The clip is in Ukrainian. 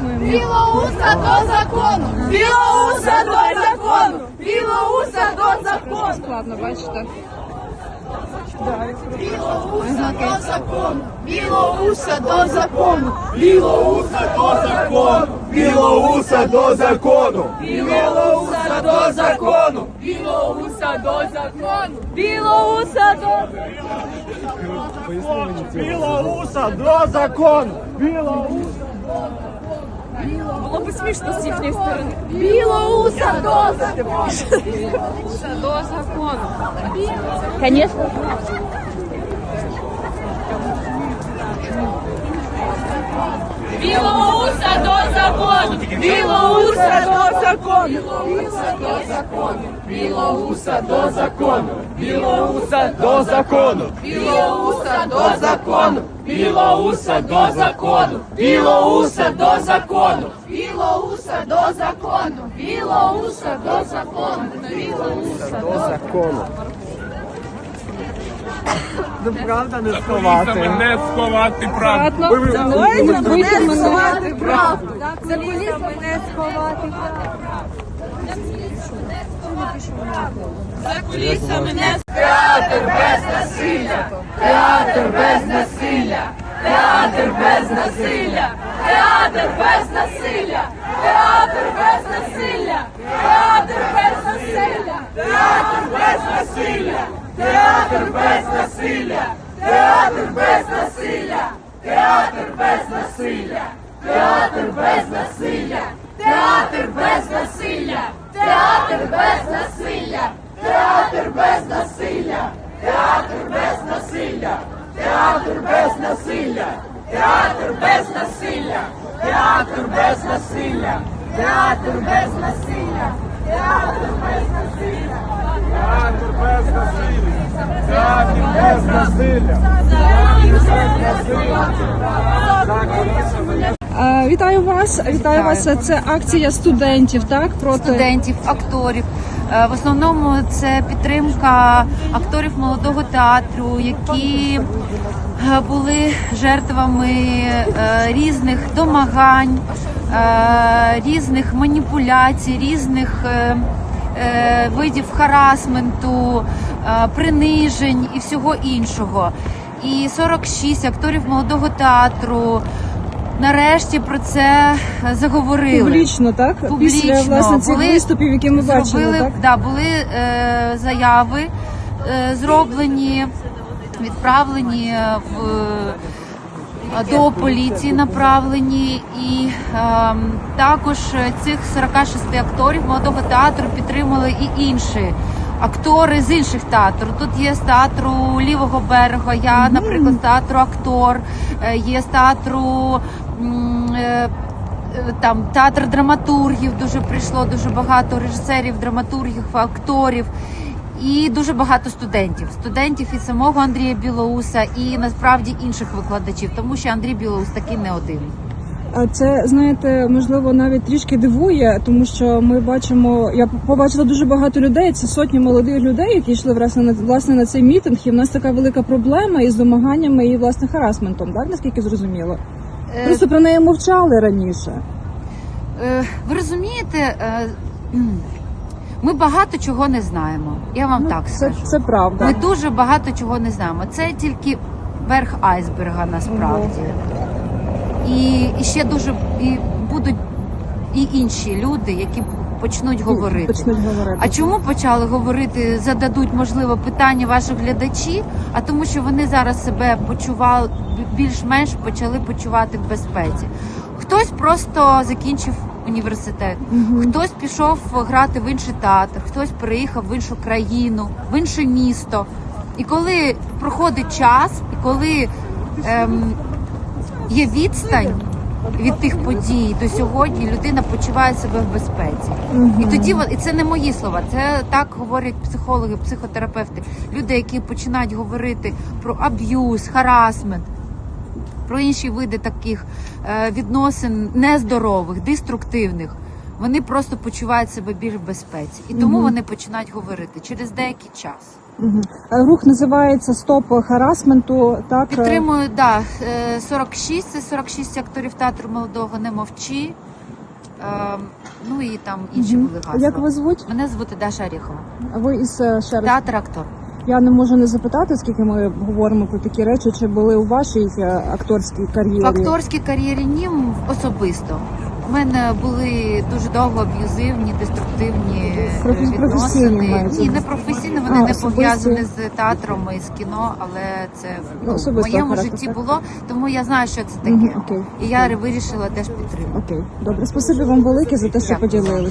Білоуса до закону! Білоуса до закону! Білоуса до закону! Складно, бачите. Білоуса до закону! Білоуса до закону! Білоуса до закону! Білоуса до закону! Білоуса до закону! Білоуса до закону! Білоуса до закону! Білоуса до закону! Було б смішно з їхньої сторони. Білоуса до закону! До закону. Звісно. Білоуса до закону! Білоуса до закону! Білоуса до закону! Білоуса до закону! Білоуса до закону! Білоуса до закону! Білоуса до закону! Білоуса до закону! Білоуса до закону! Білоуса До закону! Ну правда не сховати. Не сховати правду. Акуратно. Ви- ви- Давайте ви- ви- вийдемо на- сховати правду. За кулісами не сховати насилля, Театр без насилля! Театр без насилля! Театр без насилля! Театр без насилля! Театр без насилля! Театр без насилля! Театр без насилля! Театр без насилля! Театр без насилля! Театр без насилля! Театр без насилля! Театр без насилля! Театр без насилля! Е, вітаю вас! Вітаю вас! Це акція студентів, так проти студентів, акторів, Е, В основному це підтримка акторів молодого театру, які е, були жертвами е, різних домагань, різних маніпуляцій, різних видів харасменту, принижень і всього іншого. І 46 акторів молодого театру. Нарешті про це заговорили публічно, так? Після Публічно. власне цих Були- виступів, які ми бачили, зробили, так? да, були е, заяви е, зроблені, відправлені в е, до поліції направлені, і е, також цих 46 акторів молодого театру підтримали і інші. Актори з інших театрів. Тут є з театру лівого берега. Я, наприклад, з театру актор, е, є з театру там театр драматургів дуже прийшло, дуже багато режисерів, драматургів, акторів. І дуже багато студентів, студентів і самого Андрія Білоуса, і насправді інших викладачів, тому що Андрій Білоус такий не один. А це знаєте, можливо, навіть трішки дивує, тому що ми бачимо. Я побачила дуже багато людей. Це сотні молодих людей, які йшли власне на власне на цей мітинг. І в нас така велика проблема із домаганнями і власне харасментом, так наскільки зрозуміло. Е, Просто про неї мовчали раніше. е, ви розумієте, е, ми багато чого не знаємо. Я вам так це, скажу. це правда. Ми дуже багато чого не знаємо. Це тільки верх айсберга насправді. І, і ще дуже і будуть і інші люди, які почнуть говорити. Почнуть говорити. А чому почали говорити? Зададуть можливо питання ваші глядачі, а тому, що вони зараз себе почували більш-менш почали почувати в безпеці. Хтось просто закінчив університет, хтось пішов грати в інший театр, хтось переїхав в іншу країну, в інше місто. І коли проходить час, і коли ем, є відстань від тих подій до сьогодні, людина почуває себе в безпеці. І тоді і це не мої слова, це так говорять психологи, психотерапевти, люди, які починають говорити про аб'юз, харасмент. Про інші види таких е, відносин нездорових, деструктивних, вони просто почувають себе більш в безпеці, і тому вони починають говорити через деякий час. Е, Рух називається Стоп харасменту. Так е, Підтримую, да, е, 46, це 46 акторів театру молодого не мовчи. Е, Ну і там інші були гасла. Як вас звуть? Мене звати Даша Орєхова. А Ви із е, ще раз Театр актор. я не можу не запитати, скільки ми говоримо про такі речі, чи були у вашій е, акторській кар'єрі? В акторській кар'єрі ні м, особисто. У мене були дуже довго аб'юзивні, деструктивні е, відносини. Ні, не професійні, А, вони не пов'язані з театром і з кіно, але це Ну, в моєму житті було, тому я знаю, що це таке. Mm -hmm, okay. І я вирішила теж підтримати. Окей, добре. Спасибі вам велике за те, що поділилися.